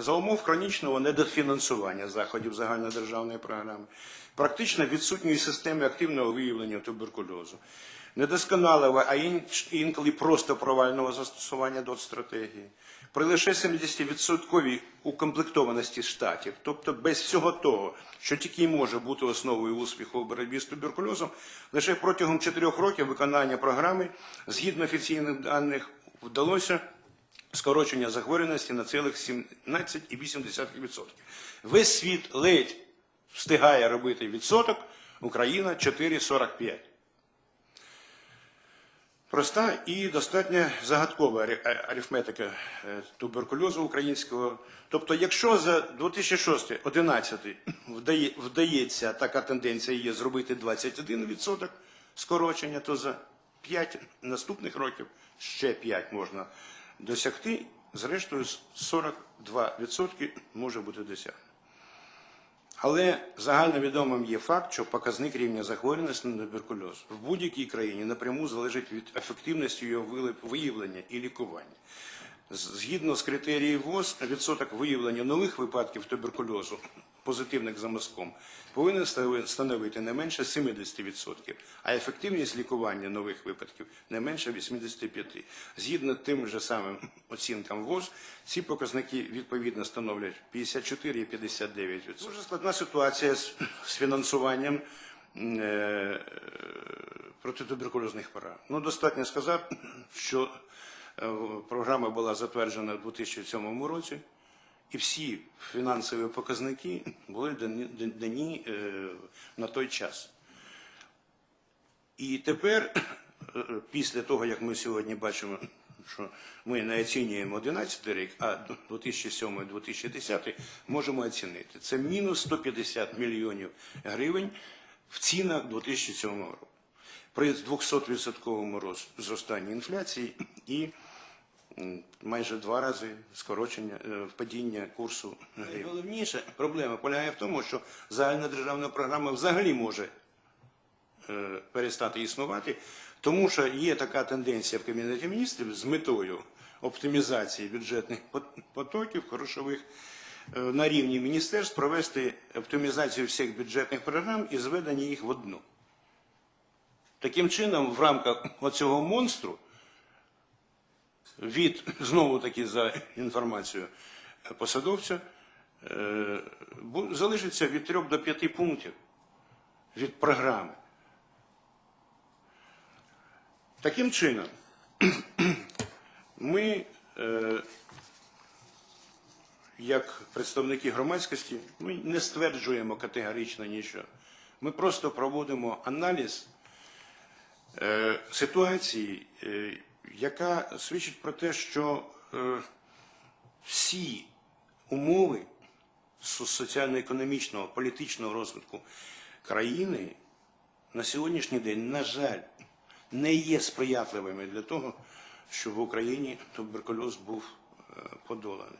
За умов хронічного недофінансування заходів загальнодержавної програми, практично відсутньої системи активного виявлення туберкульозу, недосконалого, а інколи просто провального застосування стратегії, при лише 70% укомплектованості штатів, тобто без всього того, що тільки може бути основою успіху у боротьбі з туберкульозом, лише протягом 4 років виконання програми, згідно офіційних даних, вдалося скорочення захворюваності на цілих 17,8%. Весь світ ледь встигає робити відсоток, Україна 4,45%. Проста і достатньо загадкова арифметика е, туберкульозу українського. Тобто, якщо за 2006-2011 вдає, вдається така тенденція є зробити 21% скорочення, то за 5 наступних років ще 5 можна досягти. Зрештою, 42% може бути досягнено. Але загальновідомим є факт, що показник рівня захворюваності на туберкульоз в будь-якій країні напряму залежить від ефективності його виявлення і лікування. Згідно з критеріїв ВОЗ, відсоток виявлення нових випадків туберкульозу, позитивних за мазком, повинен становити не менше 70%, а ефективність лікування нових випадків не менше 85%. Згідно тим же самим оцінкам ВОЗ, ці показники відповідно становлять 54 і 59%. Дуже складна ситуація з, фінансуванням е, протитуберкульозних програм. Ну, достатньо сказати, що програма була затверджена у 2007 році, і всі фінансові показники були дані, е, на той час. І тепер, е, після того, як ми сьогодні бачимо, що ми не оцінюємо 11 рік, а 2007-2010 можемо оцінити. Це мінус 150 мільйонів гривень в цінах 2007 року. При 200% роз- зростанні інфляції і майже два рази скорочення е, падіння курсу гривні. Найголовніша проблема полягає в тому, що загальнодержавна програма взагалі може е, перестати існувати, тому що є така тенденція в Кабінеті міністрів з метою оптимізації бюджетних потоків грошових е, на рівні міністерств провести оптимізацію всіх бюджетних програм і зведення їх в одну. Таким чином, в рамках оцього монстру від знову таки за інформацією посадовця е, залишиться від 3 до 5 пунктів від програми. Таким чином, ми, е, як представники громадськості, ми не стверджуємо категорично нічого. Ми просто проводимо аналіз е, ситуації, яка свідчить про те, що е, всі умови соціально-економічного, політичного розвитку країни на сьогоднішній день, на жаль, не є сприятливими для того, щоб в Україні туберкульоз був е, подоланий.